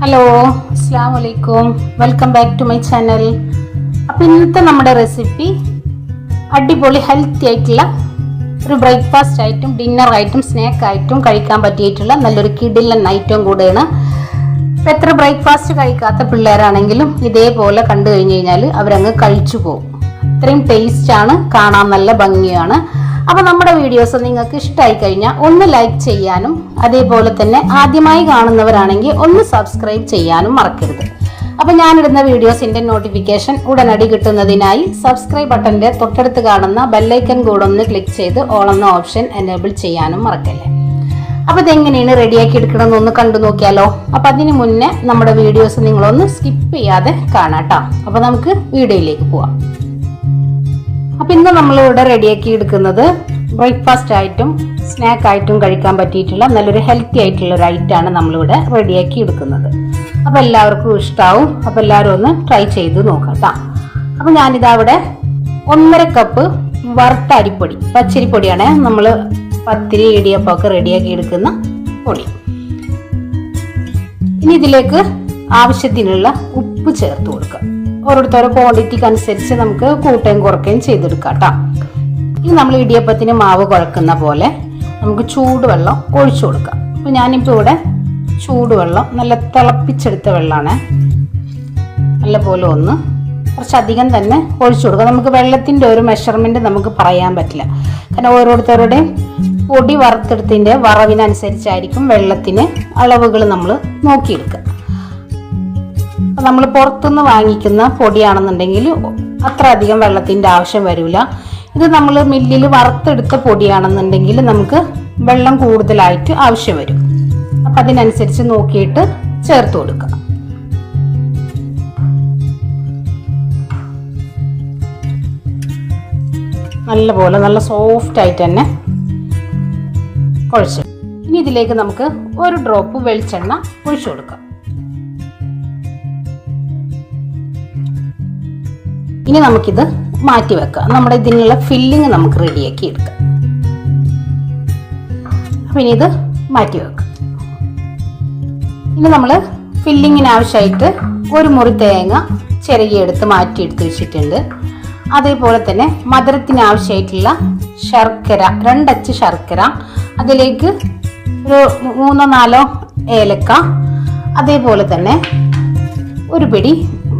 Hello അസ്സാം വലൈക്കും welcome back to my channel അപ്പം ഇന്നത്തെ നമ്മുടെ റെസിപ്പി അടിപൊളി ഹെൽത്തി ആയിട്ടുള്ള ഒരു ബ്രേക്ക്ഫാസ്റ്റ് ആയിട്ടും ഡിന്നർ ആയിട്ടും സ്നാക്ക് ആയിട്ടും കഴിക്കാൻ പറ്റിയിട്ടുള്ള നല്ലൊരു കിടിലൻ ഐറ്റം കൂടെയാണ്. ഇപ്പം എത്ര ബ്രേക്ക്ഫാസ്റ്റ് കഴിക്കാത്ത പിള്ളേരാണെങ്കിലും ഇതേപോലെ കണ്ടു കഴിഞ്ഞ് കഴിഞ്ഞാൽ അവരങ്ങ് കഴിച്ചു പോകും. അത്രയും ടേസ്റ്റ് ആണ് കാണാൻ നല്ല ഭംഗിയാണ്. അപ്പൊ നമ്മുടെ വീഡിയോസ് നിങ്ങൾക്ക് ഇഷ്ടമായി കഴിഞ്ഞാൽ ഒന്ന് ലൈക്ക് ചെയ്യാനും അതേപോലെ തന്നെ ആദ്യമായി കാണുന്നവരാണെങ്കിൽ ഒന്ന് സബ്സ്ക്രൈബ് ചെയ്യാനും മറക്കരുത്. അപ്പൊ ഞാനിടുന്ന വീഡിയോസിന്റെ നോട്ടിഫിക്കേഷൻ ഉടനടി കിട്ടുന്നതിനായി സബ്സ്ക്രൈബ് ബട്ടന്റെ തൊട്ടടുത്ത് കാണുന്ന ബെല്ലൈക്കൻ കൂടെ ഒന്ന് ക്ലിക്ക് ചെയ്ത് ഓൾ എന്ന ഓപ്ഷൻ എനേബിൾ ചെയ്യാനും മറക്കല്ലേ. അപ്പോൾ ഇതെങ്ങനെയാണ് റെഡിയാക്കി എടുക്കണമെന്ന് ഒന്ന് കണ്ടു നോക്കിയാലോ. അപ്പോൾ അതിന് മുന്നേ നമ്മുടെ വീഡിയോസ് നിങ്ങളൊന്ന് സ്കിപ്പ് ചെയ്യാതെ കാണാട്ടോ. അപ്പോൾ നമുക്ക് വീഡിയോയിലേക്ക് പോവാം. അപ്പൊ ഇന്ന് നമ്മൾ ഇവിടെ റെഡിയാക്കി എടുക്കുന്നത് ബ്രേക്ക്ഫാസ്റ്റ് ആയിട്ടും സ്നാക്ക് ആയിട്ടും കഴിക്കാൻ പറ്റിയിട്ടുള്ള നല്ലൊരു ഹെൽത്തി ആയിട്ടുള്ള ഒരു ഐറ്റാണ് നമ്മളിവിടെ റെഡിയാക്കി എടുക്കുന്നത്. അപ്പൊ എല്ലാവർക്കും ഇഷ്ടാവും. അപ്പൊ എല്ലാവരും ഒന്ന് ട്രൈ ചെയ്ത് നോക്കാം അപ്പോൾ അപ്പൊ ഞാനിതാ അവിടെ ഒന്നര കപ്പ് വറുത്ത അരിപ്പൊടി പച്ചരിപ്പൊടിയാണ് നമ്മൾ പത്തിരി ഇടിയപ്പമൊക്കെ റെഡിയാക്കി എടുക്കുന്ന പൊടി. ഇനി ഇതിലേക്ക് ആവശ്യത്തിനുള്ള ഉപ്പ് ചേർത്ത് കൊടുക്കുക. ഓരോരുത്തരുടെ ക്വാണ്ടിറ്റിക്ക് അനുസരിച്ച് നമുക്ക് കൂട്ടുകയും കുറയ്ക്കുകയും ചെയ്തെടുക്കാം കേട്ടോ. ഇനി നമ്മൾ ഇടിയപ്പത്തിന് മാവ് കുഴക്കുന്ന പോലെ നമുക്ക് ചൂടുവെള്ളം ഒഴിച്ചു കൊടുക്കാം. അപ്പോൾ ഞാനിപ്പോൾ ഇവിടെ ചൂടുവെള്ളം നല്ല തിളപ്പിച്ചെടുത്ത വെള്ളമാണ് നല്ല പോലെ ഒന്ന് കുറച്ചധികം തന്നെ ഒഴിച്ചു കൊടുക്കുക നമുക്ക് വെള്ളത്തിന്റെ ഒരു മെഷർമെന്റ് നമുക്ക് പറയാൻ പറ്റില്ല. കാരണം ഓരോരുത്തരുടെയും പൊടി വറുത്തെടുത്തതിന്റെ വറവിനനുസരിച്ചായിരിക്കും വെള്ളത്തിന് അളവുകൾ നമ്മൾ നോക്കിയെടുക്കുക. നമ്മൾ പുറത്തുനിന്ന് വാങ്ങിക്കുന്ന പൊടിയാണെന്നുണ്ടെങ്കിൽ അത്ര അധികം വെള്ളത്തിന്റെ ആവശ്യം വരില്ല. ഇത് നമ്മൾ മില്ലിൽ വറുത്തെടുത്ത പൊടിയാണെന്നുണ്ടെങ്കിൽ നമുക്ക് വെള്ളം കൂടുതലായിട്ട് ആവശ്യം വരും. അപ്പം അതിനനുസരിച്ച് നോക്കിയിട്ട് ചേർത്ത് കൊടുക്കുക നല്ലപോലെ നല്ല സോഫ്റ്റ് ആയിട്ട് തന്നെ കുഴച്ച്. ഇനി ഇതിലേക്ക് നമുക്ക് ഒരു ഡ്രോപ്പ് വെളിച്ചെണ്ണ ഒഴിച്ചു കൊടുക്കാം. ഇനി നമുക്കിത് മാറ്റി വെക്കാം. നമ്മുടെ ഇതിനുള്ള ഫില്ലിങ് നമുക്ക് റെഡിയാക്കി എടുക്കാം. അപ്പം ഇനി ഇത് മാറ്റി വെക്കാം. ഇനി നമ്മൾ ഫില്ലിങ്ങിന് ആവശ്യമായിട്ട് ഒരു മുറി തേങ്ങ ചിരകിയെടുത്ത് മാറ്റിയെടുത്ത് വെച്ചിട്ടുണ്ട്. അതേപോലെ തന്നെ മധുരത്തിന് ആവശ്യമായിട്ടുള്ള ശർക്കര രണ്ടച്ച് ശർക്കര അതിലേക്ക് ഒരു മൂന്നോ നാലോ ഏലക്ക അതേപോലെ തന്നെ ഒരു പിടി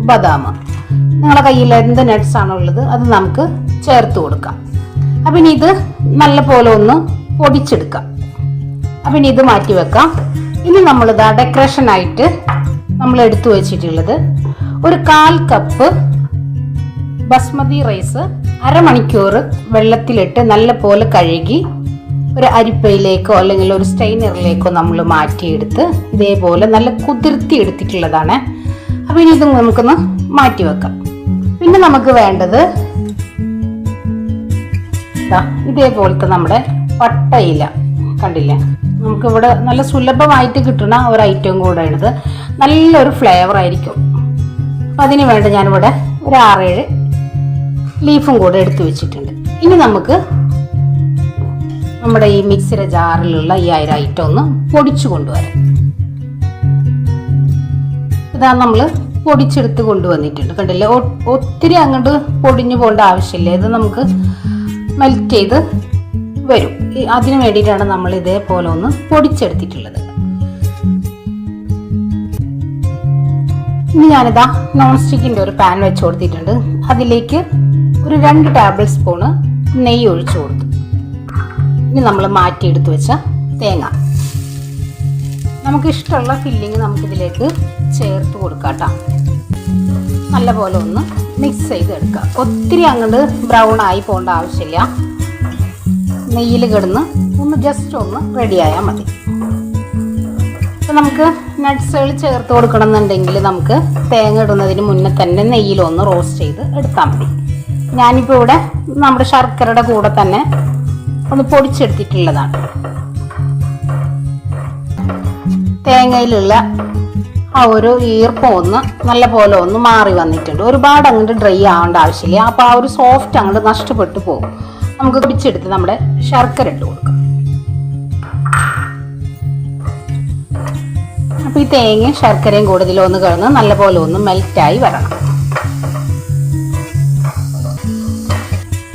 ബദാം. നിങ്ങളുടെ കയ്യിൽ എന്ത് നട്ട്സ് ആണോ ഉള്ളത് അത് നമുക്ക് ചേർത്ത് കൊടുക്കാം. അപ്പം ഇനി ഇത് നല്ല പോലെ ഒന്ന് പൊടിച്ചെടുക്കാം. അപ്പം ഇനി ഇത് മാറ്റി വെക്കാം. ഇനി നമ്മളിതാ ഡെക്കറേഷൻ ആയിട്ട് നമ്മൾ എടുത്തു വെച്ചിട്ടുള്ളത് ഒരു കാൽ കപ്പ് ബസ്മതി റൈസ് അരമണിക്കൂർ വെള്ളത്തിലിട്ട് നല്ല പോലെ കഴുകി ഒരു അരിപ്പയിലേക്കോ അല്ലെങ്കിൽ ഒരു സ്ട്രെയിനറിലേക്കോ നമ്മൾ മാറ്റിയെടുത്ത് ഇതേപോലെ നല്ല കുതിർത്തി എടുത്തിട്ടുള്ളതാണ്. അപ്പം ഇനി ഇത് നമുക്കൊന്ന് മാറ്റി വെക്കാം. പിന്നെ നമുക്ക് വേണ്ടത് ഇതേപോലത്തെ നമ്മുടെ പട്ടയില. കണ്ടില്ലേ? നമുക്ക് ഇവിടെ നല്ല സുലഭമായിട്ട് കിട്ടുന്ന ഒരു ഐറ്റം കൂടെയാണിത്. നല്ലൊരു ഫ്ലേവർ ആയിരിക്കും. അതിന് വേണ്ട ഞാനിവിടെ ഒരു ആറേഴ് ലീഫും കൂടെ എടുത്തു വെച്ചിട്ടുണ്ട്. ഇനി നമുക്ക് നമ്മുടെ ഈ മിക്സിയുടെ ജാറിലുള്ള ഈ അര ഐറ്റം ഒന്ന് പൊടിച്ചു കൊണ്ടുവരാം. ഇതാ നമ്മൾ പൊടിച്ചെടുത്ത് കൊണ്ടുവന്നിട്ടുണ്ട്. കണ്ടില്ലേ? ഒത്തിരി അങ്ങോട്ട് പൊടിഞ്ഞു പോകേണ്ട ആവശ്യമില്ല. ഇത് നമുക്ക് മെൽറ്റ് ചെയ്ത് വരും. അതിന് വേണ്ടിയിട്ടാണ് നമ്മൾ ഇതേപോലെ ഒന്ന് പൊടിച്ചെടുത്തിട്ടുള്ളത്. ഇനി ഞാനിതാ നോൺ സ്റ്റിക്കിന്റെ ഒരു പാൻ വെച്ച് കൊടുത്തിട്ടുണ്ട്. അതിലേക്ക് ഒരു രണ്ട് ടേബിൾ സ്പൂണ് നെയ്യ് ഒഴിച്ചു കൊടുത്തു. ഇനി നമ്മൾ മാറ്റിയെടുത്ത് വെച്ച തേങ്ങ. നമുക്ക് ഇഷ്ടമുള്ള ഫില്ലിങ് നമുക്കിതിലേക്ക് ചേർത്ത് കൊടുക്കാം കേട്ടോ നല്ലപോലെ ഒന്ന് മിക്സ് ചെയ്ത് എടുക്കുക ഒത്തിരി അങ്ങോട്ട് ബ്രൗൺ ആയി പോകേണ്ട ആവശ്യമില്ല. നെയ്യിൽ കിടന്ന് ഒന്ന് ജസ്റ്റ് ഒന്ന് റെഡിയായാൽ മതി. അപ്പം നമുക്ക് നട്ട്സുകൾ ചേർത്ത് കൊടുക്കണം എന്നുണ്ടെങ്കിൽ നമുക്ക് തേങ്ങ ഇടുന്നതിന് മുന്നേ തന്നെ നെയ്യിലൊന്ന് റോസ്റ്റ് ചെയ്ത് എടുത്താൽ മതി. ഞാനിപ്പോൾ ഇവിടെ നമ്മുടെ ശർക്കരയുടെ കൂടെ തന്നെ ഒന്ന് പൊടിച്ചെടുത്തിട്ടുള്ളതാണ്. തേങ്ങയിലുള്ള ആ ഒരു ഈർപ്പം ഒന്ന് നല്ല പോലെ ഒന്ന് മാറി വന്നിട്ടുണ്ട്. ഒരുപാട് അങ്ങോട്ട് ഡ്രൈ ആവേണ്ട ആവശ്യമില്ല. അപ്പോൾ ആ ഒരു സോഫ്റ്റ് അങ്ങോട്ട് നഷ്ടപ്പെട്ടു പോകും. നമുക്ക് പിടിച്ചെടുത്ത് നമ്മുടെ ശർക്കര ഇട്ട് കൊടുക്കാം. അപ്പോൾ ഈ തേങ്ങയും ശർക്കരയും കൂടുതലും ഒന്ന് കിടന്ന് നല്ലപോലെ ഒന്ന് മെൽറ്റായി വരണം.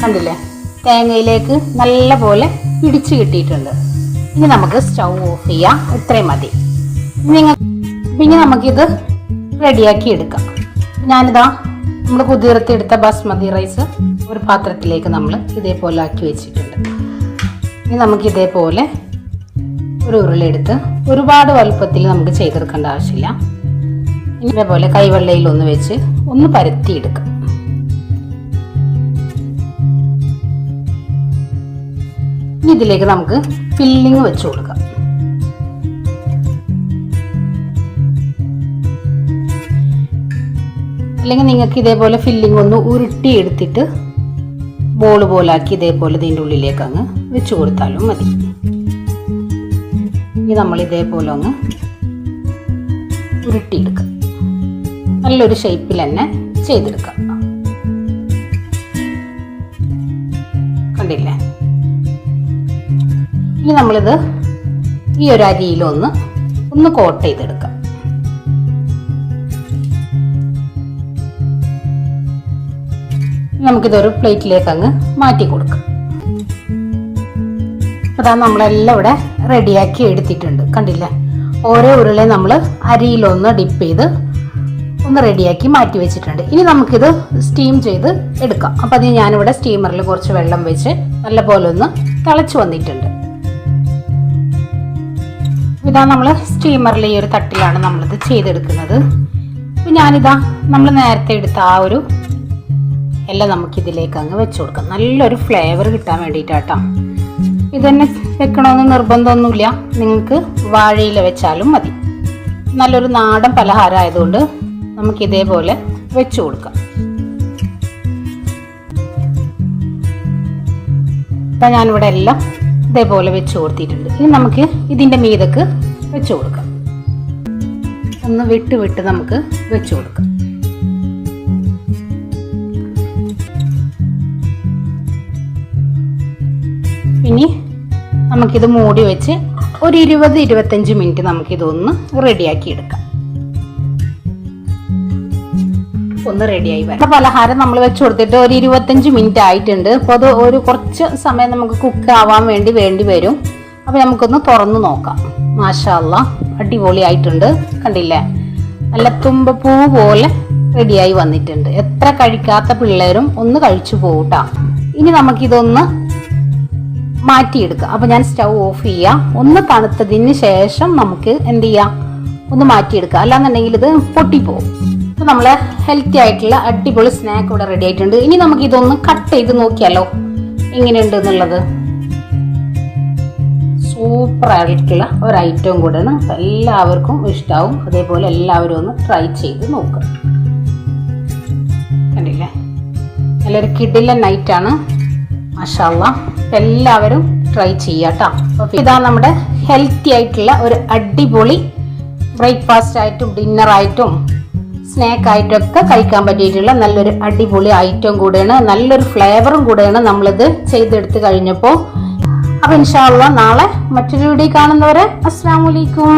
കണ്ടില്ലേ? തേങ്ങയിലേക്ക് നല്ല പോലെ പിടിച്ചു കിട്ടിയിട്ടുണ്ട്. ഇനി നമുക്ക് സ്റ്റൗ ഓഫ് ചെയ്യാം. ഇത്രയും മതി. പിന്നെ നമുക്കിത് റെഡിയാക്കി എടുക്കാം. ഞാനിതാ നമ്മൾ കുതിർത്തി ബസ്മതി റൈസ് ഒരു പാത്രത്തിലേക്ക് നമ്മൾ ഇതേപോലെ ആക്കി വെച്ചിട്ടുണ്ട്. ഇനി നമുക്ക് ഇതേപോലെ ഒരു ഉരുളെടുത്ത് ഒരുപാട് വലുപ്പത്തിൽ നമുക്ക് ചെയ്തെടുക്കേണ്ട ആവശ്യമില്ല. ഇതേപോലെ കൈവെള്ളയിൽ ഒന്ന് വെച്ച് ഒന്ന് പരത്തിയെടുക്കാം. ഇനി ഇതിലേക്ക് നമുക്ക് ഫില്ലിങ് വെച്ച് കൊടുക്കാം. അല്ലെങ്കിൽ നിങ്ങൾക്ക് ഇതേപോലെ ഫില്ലിംഗ് ഒന്ന് ഉരുട്ടി എടുത്തിട്ട് ബോൾ പോലാക്കി ഇതേപോലെ ഇതിന്റെ ഉള്ളിലേക്ക് അങ്ങ് വെച്ച് കൊടുത്താലും മതി. ഇനി നമ്മൾ ഇതേപോലെ ഒന്ന് ഉരുട്ടിയെടുക്കാം. നല്ലൊരു ഷേപ്പിൽ തന്നെ ചെയ്തെടുക്കാം. കണ്ടില്ലേ? ഇനി നമ്മളിത് ഈ ഒരു അരിയിലൊന്ന് ഒന്ന് കോട്ട് ചെയ്തെടുക്കാം. നമുക്കിതൊരു പ്ലേറ്റിലേക്ക് അങ്ങ് മാറ്റി കൊടുക്കാം. അതാ നമ്മളെല്ലാം ഇവിടെ റെഡിയാക്കി എടുത്തിട്ടുണ്ട്. കണ്ടില്ലേ? ഓരോ ഉരുളയും നമ്മൾ അരിയിലൊന്ന് ഡിപ്പ് ചെയ്ത് ഒന്ന് റെഡിയാക്കി മാറ്റി വെച്ചിട്ടുണ്ട്. ഇനി നമുക്കിത് സ്റ്റീം ചെയ്ത് എടുക്കാം. അപ്പം അതിന് ഞാനിവിടെ സ്റ്റീമറിൽ കുറച്ച് വെള്ളം വെച്ച് നല്ലപോലെ ഒന്ന് തിളച്ച് വന്നിട്ടുണ്ട്. ഇതാ നമ്മൾ സ്റ്റീമറിൽ ഈ ഒരു തട്ടിലാണ് നമ്മളിത് ചെയ്തെടുക്കുന്നത്. ഞാനിതാ നമ്മൾ നേരത്തെ എടുത്ത ആ ഒരു എല്ലാം നമുക്ക് ഇതിലേക്ക് അങ്ങ് വെച്ച് കൊടുക്കാം. നല്ലൊരു ഫ്ലേവർ കിട്ടാൻ വേണ്ടിയിട്ടാട്ടോ. ഇത് തന്നെ വെക്കണമെന്ന് നിർബന്ധമൊന്നുമില്ല. നിങ്ങൾക്ക് വാഴയില വെച്ചാലും മതി. നല്ലൊരു നാടൻ പലഹാരം ആയതുകൊണ്ട് നമുക്ക് ഇതേപോലെ വെച്ച് കൊടുക്കാം. അപ്പം ഞാനിവിടെ എല്ലാം ഇതേപോലെ വെച്ച് കൊടുത്തിട്ടുണ്ട്. ഇനി നമുക്ക് ഇതിന്റെ മീതക്ക് വെച്ച് കൊടുക്കാം. ഒന്ന് വിട്ട് വിട്ട് നമുക്ക് വെച്ച് കൊടുക്കാം. ഇനി നമുക്കിത് മൂടി വെച്ച് ഒരു ഇരുപത് ഇരുപത്തഞ്ച് മിനിറ്റ് നമുക്കിതൊന്ന് റെഡിയാക്കി എടുക്കാം. ഒന്ന് റെഡിയായി വരാം പലഹാരം നമ്മൾ വെച്ച് കൊടുത്തിട്ട് ഒരു ഇരുപത്തഞ്ച് മിനിറ്റ് ആയിട്ടുണ്ട്. അപ്പോൾ അത് ഒരു കുറച്ച് സമയം നമുക്ക് കുക്ക് ആവാൻ വേണ്ടി വേണ്ടി വരും. അപ്പോൾ നമുക്കൊന്ന് തുറന്നു നോക്കാം. മാഷാല്ല അടിപൊളി ആയിട്ടുണ്ട് കണ്ടില്ലേ? നല്ല തുമ്പപ്പൂ പോലെ റെഡിയായി വന്നിട്ടുണ്ട്. എത്ര കഴിക്കാത്ത പിള്ളേരും ഒന്ന് കഴിച്ചു പോകട്ടാ ഇനി നമുക്കിതൊന്ന് മാറ്റിയെടുക്കുക. അപ്പോൾ ഞാൻ സ്റ്റൗ ഓഫ് ചെയ്യുക ഒന്ന് തണുത്തതിന് ശേഷം നമുക്ക് എന്ത് ചെയ്യാം? ഒന്ന് മാറ്റിയെടുക്കുക. അല്ലാന്നുണ്ടെങ്കിൽ ഇത് പൊട്ടിപ്പോവും. അപ്പോൾ നമ്മൾ ഹെൽത്തി ആയിട്ടുള്ള അടിപൊളി സ്നാക്ക് ഇവിടെ റെഡി ആയിട്ടുണ്ട്. ഇനി നമുക്ക് ഇതൊന്ന് കട്ട് ചെയ്ത് നോക്കിയാലോ? എങ്ങനെയുണ്ട് എന്നുള്ളത്? സൂപ്പർ ആയിട്ടുള്ള ഒരു ഐറ്റവും കൂടെയാണ് എല്ലാവർക്കും ഇഷ്ടാവും. അതേപോലെ എല്ലാവരും ഒന്ന് ട്രൈ ചെയ്ത് നോക്കുക. കണ്ടില്ലേ? നല്ലൊരു കിടിലൻ നൈറ്റാണ് മഷാല്ല എല്ലാവരും ട്രൈ ചെയ്യാട്ടോ ഇതാ നമ്മുടെ ഹെൽത്തി ആയിട്ടുള്ള ഒരു അടിപൊളി ബ്രേക്ക്ഫാസ്റ്റ് ആയിട്ടും ഡിന്നർ ആയിട്ടും സ്നാക്ക് ആയിട്ടും ഒക്കെ കഴിക്കാൻ പറ്റിയിട്ടുള്ള നല്ലൊരു അടിപൊളി ഐറ്റം കൂടെയാണ് നല്ലൊരു ഫ്ലേവറും കൂടെയാണ് നമ്മളിത് ചെയ്തെടുത്ത് കഴിഞ്ഞപ്പോൾ അപ്പം ഇൻഷാല്ല നാളെ മറ്റൊരു വീഡിയോ കാണുന്നവരെ അസ്സാം വലൈക്കും